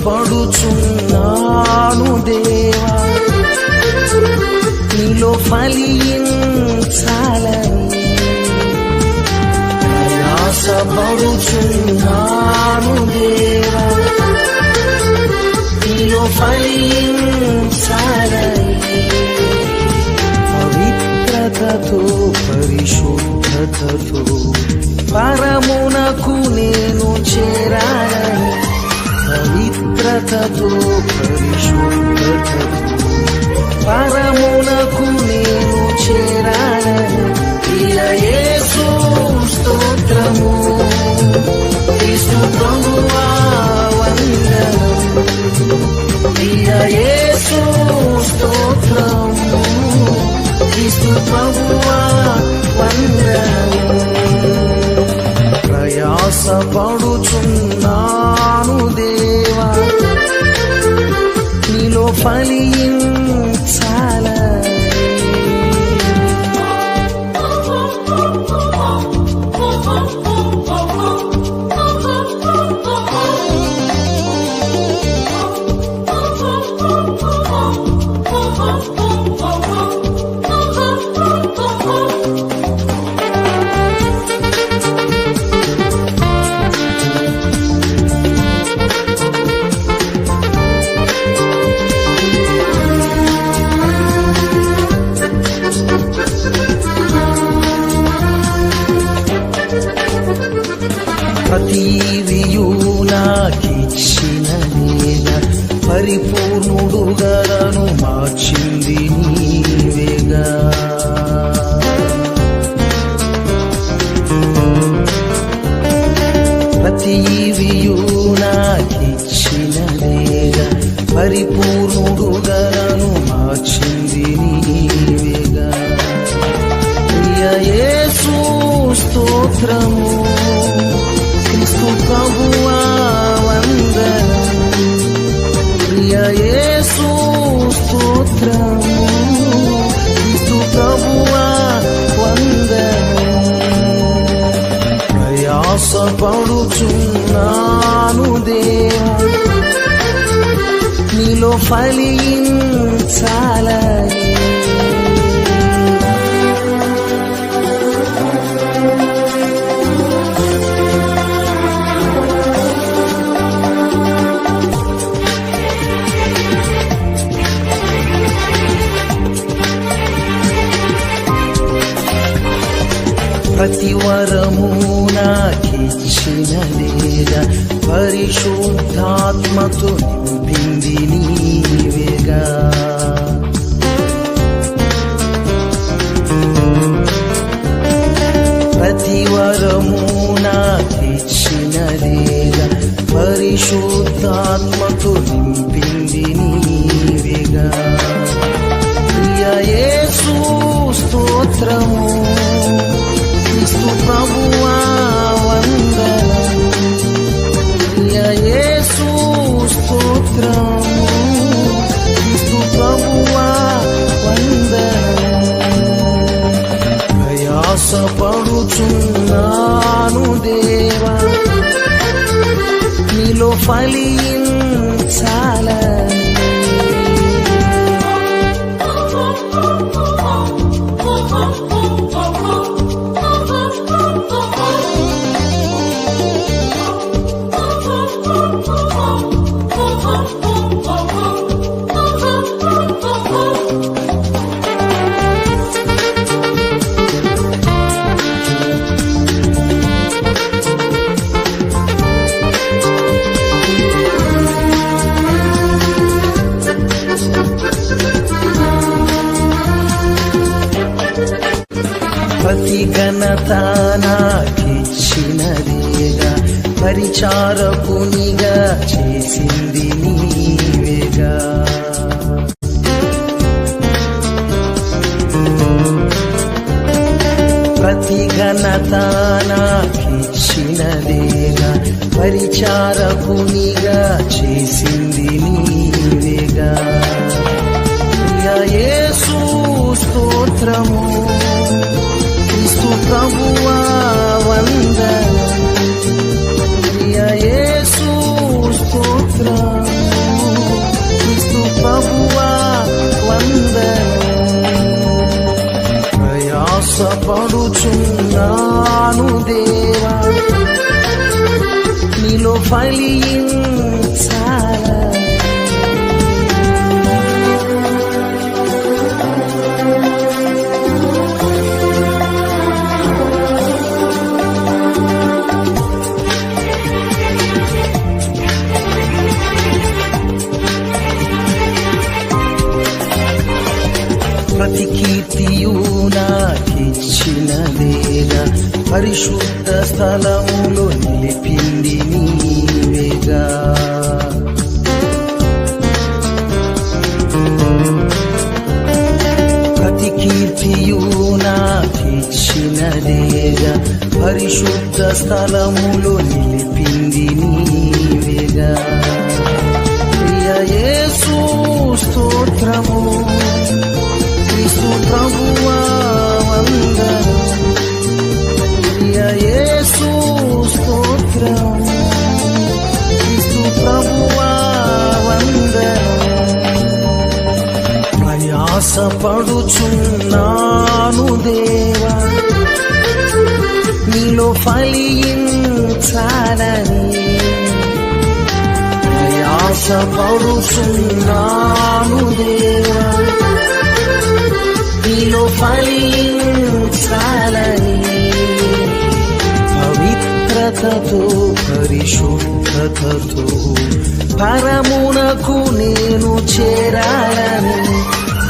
ఆశపడుచున్నా ప్రయాసపడుచున్నాను దేవా నీలో ఫలించాలని క్రీస్తు మార్చింది నీవేగా. ప్రతీవియు నాకిచ్చిన నేల పరిపూర్ణుడుగలను మార్చింది నీవేగా. ప్రియయేసు స్తోత్రము. నీలో ఫలించాలని ప్రతి వరము నాకిచ్చిన లేదా పరిశుద్ధాత్మతో నింపింది నీవేగా. ప్రతి వరము నాకిచ్చిన లేదా పరిశుద్ధాత్మతో నింపింది నీవేగా. ప్రియయేసు స్తోత్రము. ప్రయాసపడుచున్నాను దేవా. నీలో ఫలించాలా ప్రతి ఘనత నాకిచ్చినదిగా పరిచారకునిగా చేసింది నీవేగా. ప్రతి ఘనత నాకిచ్చినదేగా పరిచారకునిగా చేసింది నీవేగా. యేసు స్తోత్రము. ప్రభువా వందనం. యేసు స్తోత్రము క్రీస్తు ప్రభువా వందనం. ప్రయాసపడుచున్నాను దేవా. నీలో ఫలించాలా? నాకిచ్చిన పరిశుద్ధ స్థలములో నిలిపింది నీవేగా ప్రతి కీర్తియు నాకిచ్చిన పరిశుద్ధ స్థలములో నిలిపింది నీవేగా ప్రియ స్తోత్రము క్రీస్తు ప్రభువా వందనం యేసు స్తోత్రం. క్రీస్తు ప్రభువా ప్రయాసపడుచున్నాను దేవా. నీలో ఫలించాలని. ప్రయాసపడుచున్నాను దేవా. నీలో ఫలించాలని. పవిత్రతతో పరిశుద్ధతతో పరమునకు నేను చేరాలని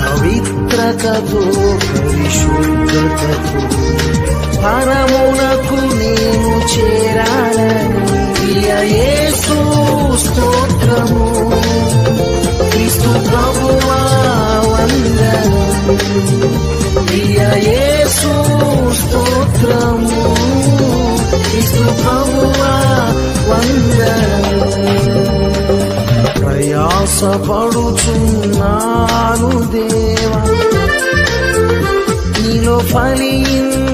పవిత్రతతో పరిశుద్ధతతో పరమునకు నేను చేరాలని ప్రియ యేసు స్తోత్రము. ప్రయాసపడుచున్నాను దేవా. నీలో ఫలించాలని